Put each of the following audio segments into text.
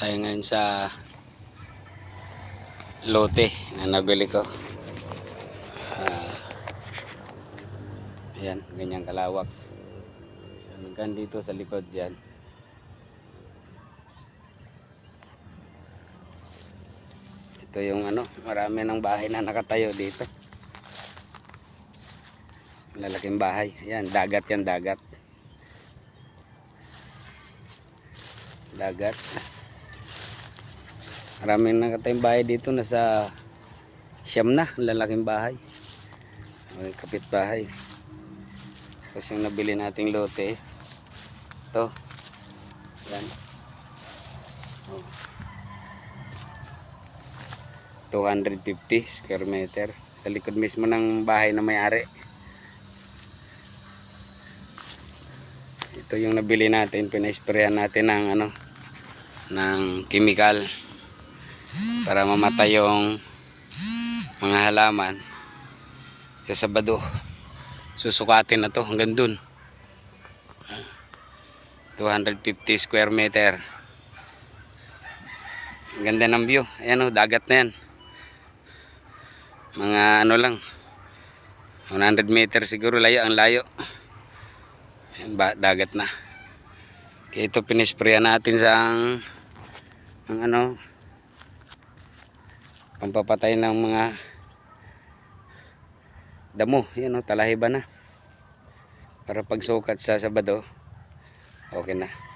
tayo ngayon sa lote na nabili ko. Ah, ayan, ganyan kalawak. Hanggang dito sa likod yan. Ito yung ano, marami ng bahay na nakatayo dito. Lalaking bahay. Ayan, dagat yan, dagat. Dagat. Maraming nakatayong bahay dito. Nasa siyam na, lalaking bahay. May kapitbahay. Tapos yung nabili nating lote. Ito. Yan. Oh. 250 square meter. Sa likod mismo ng bahay na may-ari. Ito yung nabili natin, pina-sprayan natin ng ano ng chemical para mamatay yung mga halaman sa Sabado. Susukatin na to hanggang dun. 250 square meter. Ganda ng view. Ayan o, dagat na yan. Mga ano lang. 100 meter siguro layo ang layo. Ayan, ba, dagat na. Kaya ito pinisprayan natin sa ang, ang ano pampapatay ng mga damo. Yan o, talahiba na. Para pagsukat sa Sabado, okay na.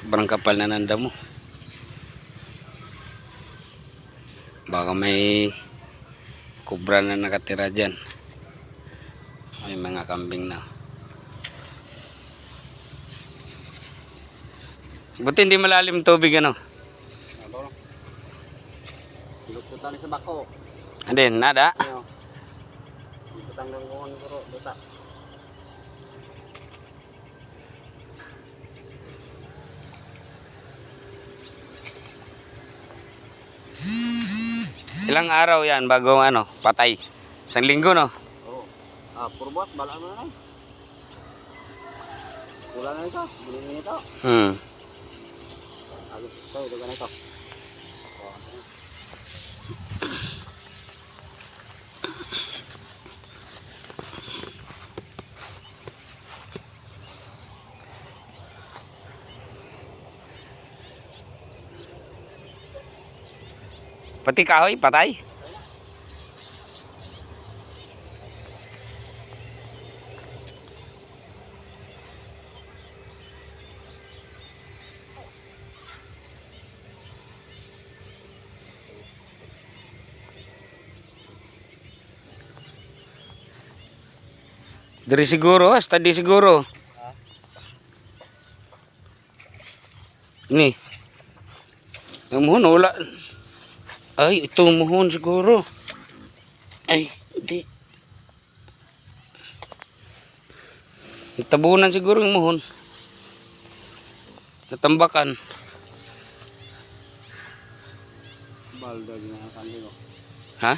Sobrang kapal na ng damo. Baka may kubra na nakatira dyan. May mga kambing na. Buti hindi malalim tubig ano. Luputan sa bako. Hindi, nada. Luputan ng ko luta. Ilang araw yan bago ano, patay. Isang linggo no. Oo. Ah, purbot, bala mo na. Kulang na ito. Bulin ito. Hmm. Agos ito, ito na ito. Pati kahoy, patay. Dari siguro, hasta di siguro. Ni. Yung mohon, wala. Ay, ito mohon siguro. Ay, hindi. Tabunan siguro yung mohon. Natambakan. Balda gina kanding ko. Ha?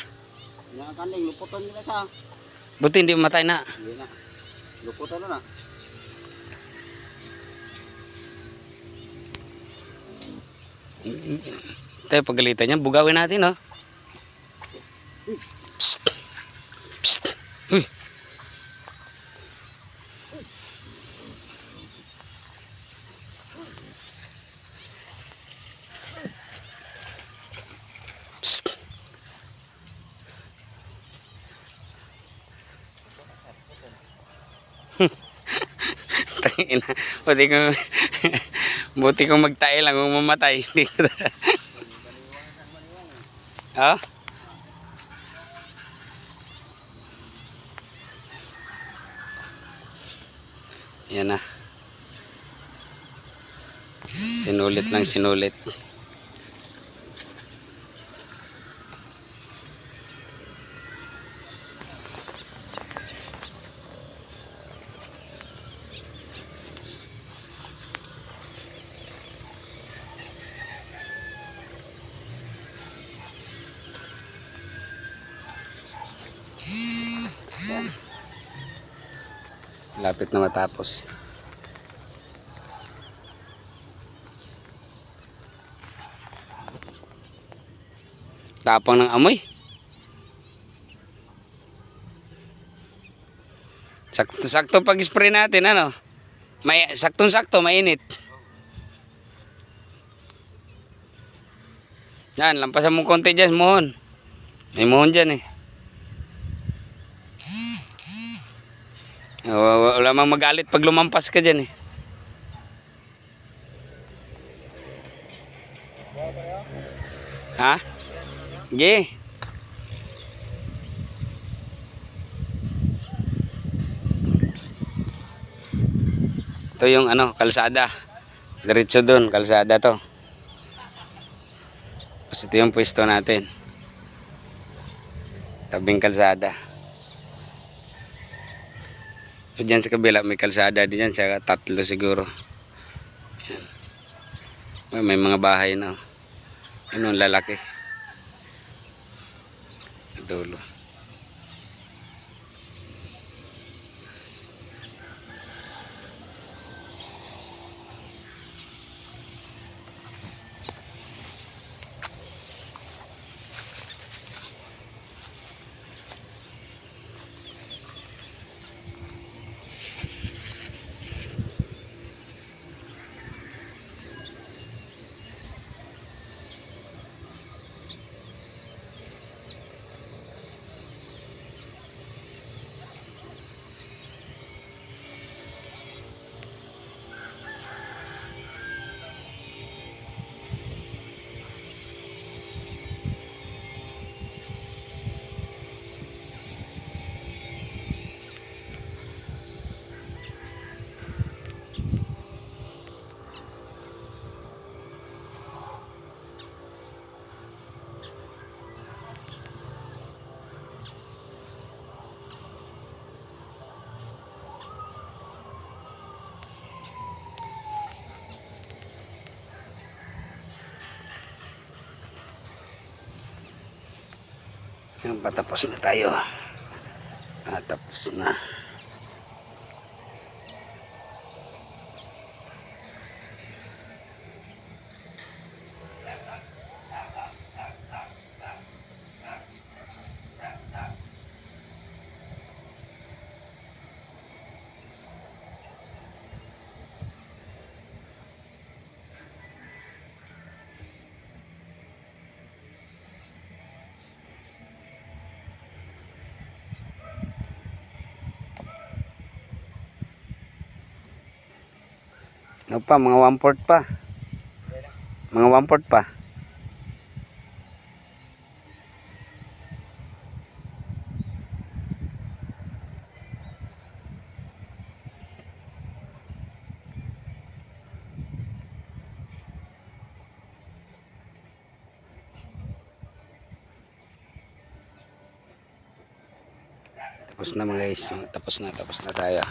Gina kanding luputan nila sa. Buti hindi matay na. Hindi na. Luputan na na. Tayo pagalitan niya, bugawin natin, oh. Psst. Psst. Uy. Psst. Tangina, buti ko buti kong magtae lang kung mamatay. Oh? Yan na. Sinulit lang sinulit. Lapit na matapos. Tapang ng amoy. Sakto, sakto pag-spray natin, ano? May, saktong-sakto, mainit. Yan, lampasan mo konti dyan, mohon. May mohon dyan eh. Wala, mang magalit pag lumampas ka dyan eh. Ha? Sige. Ito yung ano, kalsada. Diretso doon, kalsada to. Tapos ito yung pwesto natin. Tabing kalsada. So, dyan sa kabila may kalsada din dyan. Sa tatlo siguro. Yan. May, may mga bahay na. ang lalaki. Dulo. Yan, patapos na tayo. Ah, tapos na. Ano pa, mga one port pa. Mga one port pa. Tapos na mga guys. Tapos na, tapos na tayo.